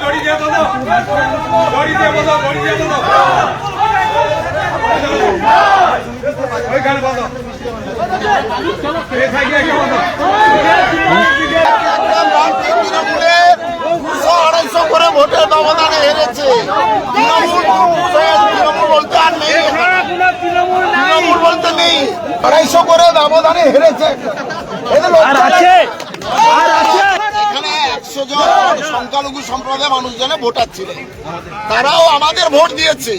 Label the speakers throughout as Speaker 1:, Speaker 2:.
Speaker 1: দড়ি দিয়ে বাঁধো দড়ি দিয়ে বাঁধো দড়ি দিয়ে বাঁধো ওইখানে বাঁধো এই সাইডে এসে বাঁধো
Speaker 2: তৃণমূলে দুশো আড়াইশো করে ভোটের ব্যবধানে হেরেছে তৃণমূল তৃণমূল বলতে আর নেই এখানে। তৃণমূল বলতে নেই। আড়াইশো করে ব্যবধানে হেরেছে। এদের লজ্জা নেই। এখানে একশো জন সংখ্যালঘু সম্প্রদায়ের মানুষজনে ভোটার ছিল তারাও আমাদের ভোট দিয়েছে।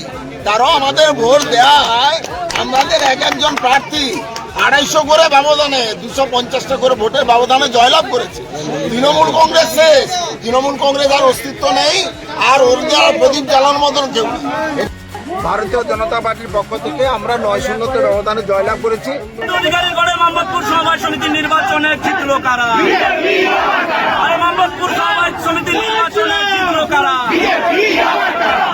Speaker 2: তারাও আমাদের ভোট দেয় আমাদের এক একজন প্রার্থী আড়াইশো করে ব্যবধানে দুশো পঞ্চাশটা করে ভোটের ব্যবধানে জয়লাভ করেছে। তৃণমূল কংগ্রেস শেষ। তৃণমূল কংগ্রেস আর অস্তিত্ব নেই। আর ওর প্রদীপ জ্বালানোর মতন কেউ নেই।
Speaker 3: ভারতীয় জনতা পার্টির পক্ষ থেকে আমরা নয় শূন্যতে ব্যবধানে জয়লাভ করেছি।
Speaker 4: অধিকারী গড়ে মোহাম্মদপুর সমবায় সমিতি নির্বাচনে জিতল কারা? আরে মোহাম্মদপুর সমবায় সমিতি নির্বাচনে জিতল কারা?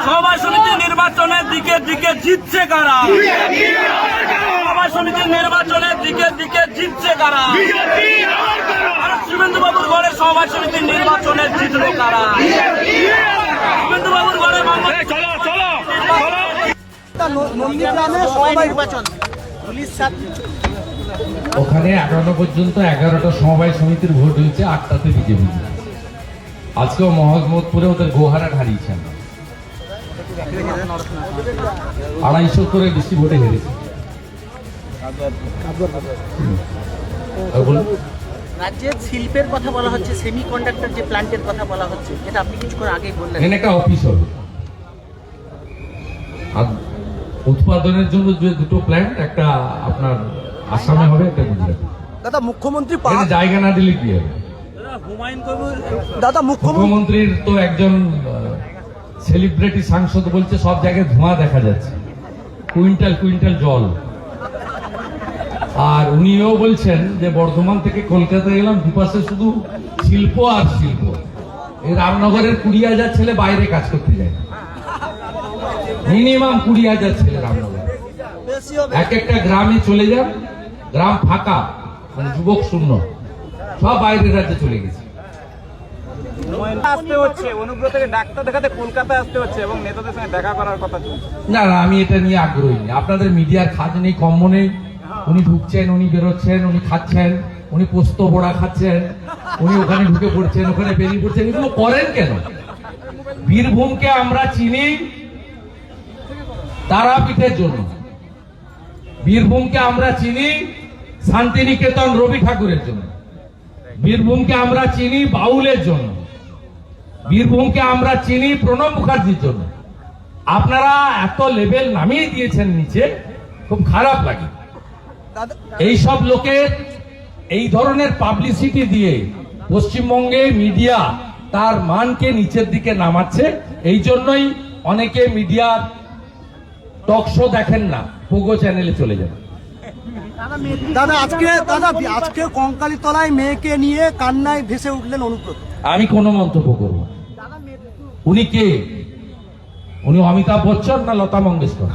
Speaker 4: সমবায় সমিতি নির্বাচনের দিকে দিকে জিতছে কারা? সমবায় সমিতি নির্বাচনের দিকে দিকে জিতছে কারা? আরে শুভেন্দু বাবুর ঘরে সমবায় সমিতি নির্বাচনে জিতল কারা? শুভেন্দু বাবুর ঘরে মোহাম্মদ
Speaker 5: ওখানে এগারো পর্যন্ত এগারোটা সমবায় সমিতির ভোট হয়েছে আটটাতে বিজেপি আজকেও মহম্মদপুরে ওদের গোহারা হারিয়েছেন আড়াইশো করে বেশি ভোটে হেরেছে। হুম। আর বলুন।
Speaker 6: রাজ্যে শিল্পের কথা বলা হচ্ছে সেমি কন্ডাক্টর যে প্ল্যান্টের কথা বলা হচ্ছে যেটা আপনি কিছুক্ষণ আগেই বললেন।
Speaker 5: একটা অফিস হবে। উৎপাদনের জন্য যে দুটো প্ল্যান্ট একটা আপনার আসামে হবে একটা গুজরাটে
Speaker 7: দাদা মুখ্যমন্ত্রী পা-
Speaker 5: জায়গা না দিলে কি হবে?
Speaker 7: দাদা মুখ্যমন্ত্রী
Speaker 5: মুখ্যমন্ত্রীর তো একজন সেলিব্রিটি সাংসদ বলছে সব জায়গায় ধোঁয়া দেখা যাচ্ছে। কুইন্টাল কুইন্টাল জল। আর উনিও বলছেন যে বর্ধমান থেকে কলকাতা গেলাম দুপাশে শুধু শিল্প আর শিল্প। এই রামনগরের কুড়ি হাজার ছেলে বাইরে কাজ করতে যায়। মিনিমাম কুড়ি হাজার ছেলে রামনগরে এক একটা গ্রামে চলে যান গ্রাম ফাঁকা মানে যুবক শূন্য। সব বাইরের রাজ্যে চলে গেছে।
Speaker 3: আসতে হচ্ছে অনুব্রতকে ডাক্তার দেখাতে কলকাতা আসতে হচ্ছে এবং নেতাদের সঙ্গে দেখা করার কথা
Speaker 5: না না আমি এটা নিয়ে আগ্রহী নেই আপনাদের মিডিয়ার কাজ নেই কম্ম নেই। উনি ঢুকছেন উনি বেরোচ্ছেন উনি খাচ্ছেন উনি পোস্ত বড়া খাচ্ছেন উনি ওখানে ঢুকে পড়ছেন ওখানে বেরিয়ে পড়ছেন। এগুলো করেন কেন? বীরভূমকে আমরা চিনি তারাপীঠের জন্য। বীরভূমকে আমরা চিনি শান্তিনিকেতন রবি ঠাকুরের জন্য। বীরভূমকে আমরা চিনি বাউলের জন্য। বীরভূমকে আমরা চিনি প্রণব মুখার্জির জন্য। আপনারা এত লেভেল নামিয়ে দিয়েছেন নিচে, খুব খারাপ লাগে। এই সব লোকের এই ধরনের পাবলিসিটি দিয়ে পশ্চিমবঙ্গে মিডিয়া তার মানকে নিচের দিকে নামাচ্ছে, এই জন্যই অনেকে মিডিয়ার টক শো দেখেন না পোগো চ্যানেলে চলে যান।
Speaker 7: দাদা আজকে দাদা আজকে কঙ্কালী তলায় মেয়েকে নিয়ে কান্নায় ভেসে উঠলেন অনুব্রত।
Speaker 5: আমি কোনো মন্তব্য করব উনি কে? উনি অমিতাভ বচ্চন না লতা মঙ্গেশকর?